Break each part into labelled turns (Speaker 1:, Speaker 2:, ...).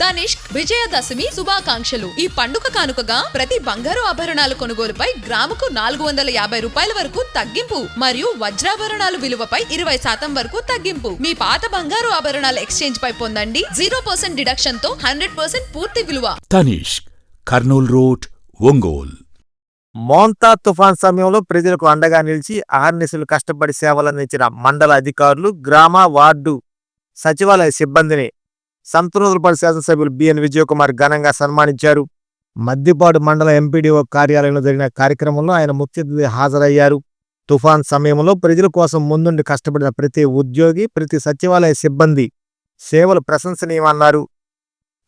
Speaker 1: తనిష్క్ విజయదశమి శుభాకాంక్షలు. ఈ పండుగ కానుకగా ప్రతి బంగారు ఆభరణాల కొనుగోలుపై గ్రాముకు నాలుగు వందల యాభై రూపాయల వరకు తగ్గింపు మరియు వజ్రాభరణాలు విలువపై ఇరవై శాతం వరకు తగ్గింపు. మీ పాత బంగారు ఆభరణాల ఎక్స్చేంజ్ పై పొందండి. జీరో పర్సెంట్ డిడక్షన్తో హండ్రెడ్ పర్సెంట్ పూర్తి విలువ.
Speaker 2: తనిష్క్ కర్నూల్ రోడ్ ఒంగోల్.
Speaker 3: మోంతా తుఫాన్ సమయంలో ప్రజలకు అండగా నిలిచి అహర్నిశలు కష్టపడి సేవలందించిన మండల అధికారులు గ్రామ వార్డు సచివాలయ సిబ్బందిని సంతనూరుపల్లి శాసనసభ్యులు బిఎన్ విజయకుమార్ ఘనంగా సన్మానించారు. మద్దిపాడు మండల ఎంపీడీఓ కార్యాలయంలో జరిగిన కార్యక్రమంలో ఆయన ముఖ్య హాజరయ్యారు. తుఫాన్ సమయంలో ప్రజల కోసం ముందుండి కష్టపడిన ప్రతి ఉద్యోగి ప్రతి సచివాలయ సిబ్బంది సేవలు ప్రశంసనీయమన్నారు.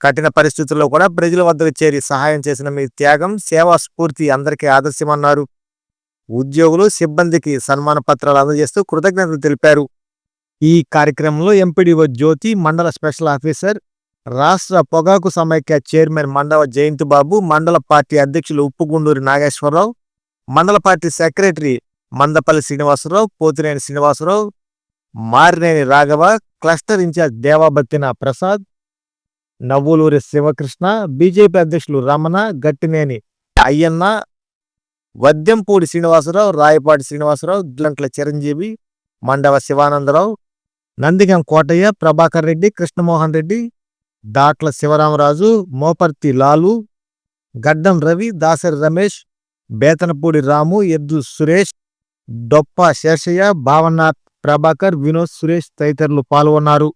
Speaker 3: కఠిన పరిస్థితుల్లో కూడా ప్రజల వద్దకు చేరి సహాయం చేసిన మీ త్యాగం సేవా స్ఫూర్తి అందరికీ ఆదర్శమన్నారు. ఉద్యోగులు సిబ్బందికి సన్మాన పత్రాలు అందజేస్తూ కృతజ్ఞతలు తెలిపారు. ఈ కార్యక్రమంలో ఎంపీడీఓ జ్యోతి మండల స్పెషల్ ఆఫీసర్ రాష్ట్ర పొగాకు సమైక్య చైర్మన్ మండవ జయంత్ బాబు మండల పార్టీ అధ్యక్షులు ఉప్పుగుండూరి నాగేశ్వరరావు మండల party secretary Mandapalli Srinivasarao Pothineni Srinivasarao Marineni Raghava cluster in-charge Devabathina Prasad Navvuluri Sivakrishna BJP అధ్యక్షులు రమణ గట్టినేని అయ్యన్న వద్యంపూడి శ్రీనివాసరావు రాయపాటి శ్రీనివాసరావు గ్లంట్ల చిరంజీవి మండవ శివానందరావు నందిగం కోటయ్య ప్రభాకర్ రెడ్డి కృష్ణమోహన్ రెడ్డి దాట్ల శివరామరాజు మోపర్తి లాలు గడ్డం రవి దాసరి రమేష్ బేతనపూడి రాము ఎద్దు సురేష్ డొప్ప శేషయ్య భావనాథ్ ప్రభాకర్ వినోద్ సురేష్ తదితరులు పాల్గొన్నారు.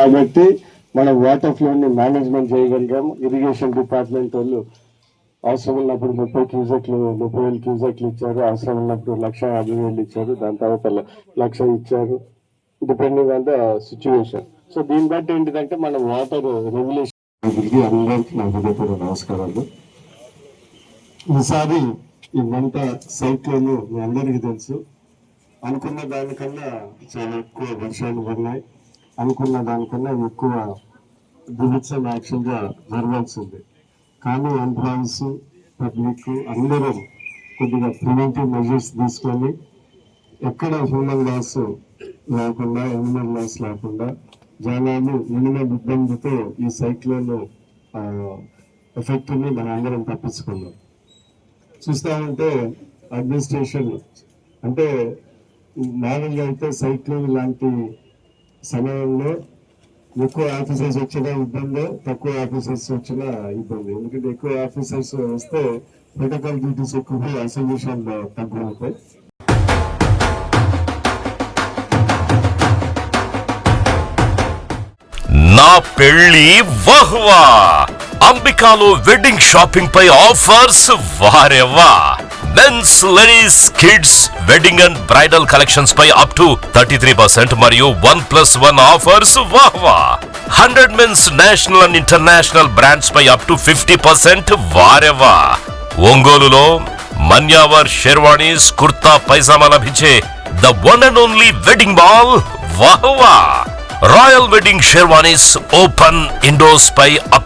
Speaker 4: కాబట్టి మనం వాటర్ ఫ్లోని మేనేజ్మెంట్ చేయగలిగాము. ఇరిగేషన్ డిపార్ట్మెంట్ వాళ్ళు అవసరం ఉన్నప్పుడు ముప్పై క్యూసెక్లు ముప్పై వేలు క్యూసెక్లు ఇచ్చారు. అవసరం ఉన్నప్పుడు లక్ష యాభై వేలు ఇచ్చారు. దాని తర్వాత లక్ష ఇచ్చారు. Depending on the situation so దీన్ని బట్టి ఏంటిదంటే మన వాటర్ రెగ్యులేషన్ అందరికీ నా నమస్కారాలు. ఈసారి ఈ మంట సైక్లోన్ మీ అందరికీ తెలుసు. అనుకున్న దానికన్నా చాలా ఎక్కువ వర్షాలు పడినాయి. అనుకున్న దానికన్నా ఎక్కువ దివిత్సం యాక్షన్గా జరగాల్సింది. కానీ ఎంప్లాయీస్ పబ్లిక్ అందరం కొద్దిగా ప్రివెంటివ్ మెజర్స్ తీసుకొని ఎక్కడ హ్యూమన్ లాస్ లేకుండా ఎనిమల్ లాస్ లేకుండా జనాలు మినిమం ఇబ్బందితో ఈ సైక్లోన్ ఎఫెక్ట్ని మనం అందరం తప్పించుకున్నాం. చూస్తామంటే అడ్మినిస్ట్రేషన్ అంటే మామూలుగా అయితే సైక్లోన్ లాంటి సమయంలో ఎక్కువ ఆఫీసర్స్ వచ్చినా ఇబ్బంది తక్కువ ఆఫీసర్స్ వచ్చినా ఇబ్బంది. ఎందుకంటే ఎక్కువ ఆఫీసర్స్ వస్తే ప్రోటోకాల్ డ్యూటీస్ ఎక్కువ అసోసియేషన్ తగ్గుతాయి.
Speaker 5: నా పెళ్ళి వహ్వా! అంబికాలో వెడ్డింగ్ షాపింగ్ పై offers వారెవా men's ladies kids wedding and bridal collections pi up to thirty three percent మరియు one plus one offers వాహ్వా hundred men's national and international brands pi up to fifty percent వారెవా ఒంగోలులో మన్యావర్ షెర్వాణీస్ కుర్తా పైజామా లభించే the one and only wedding mall వాహ్వా royal wedding sherwanis open ఇండోస్ pi up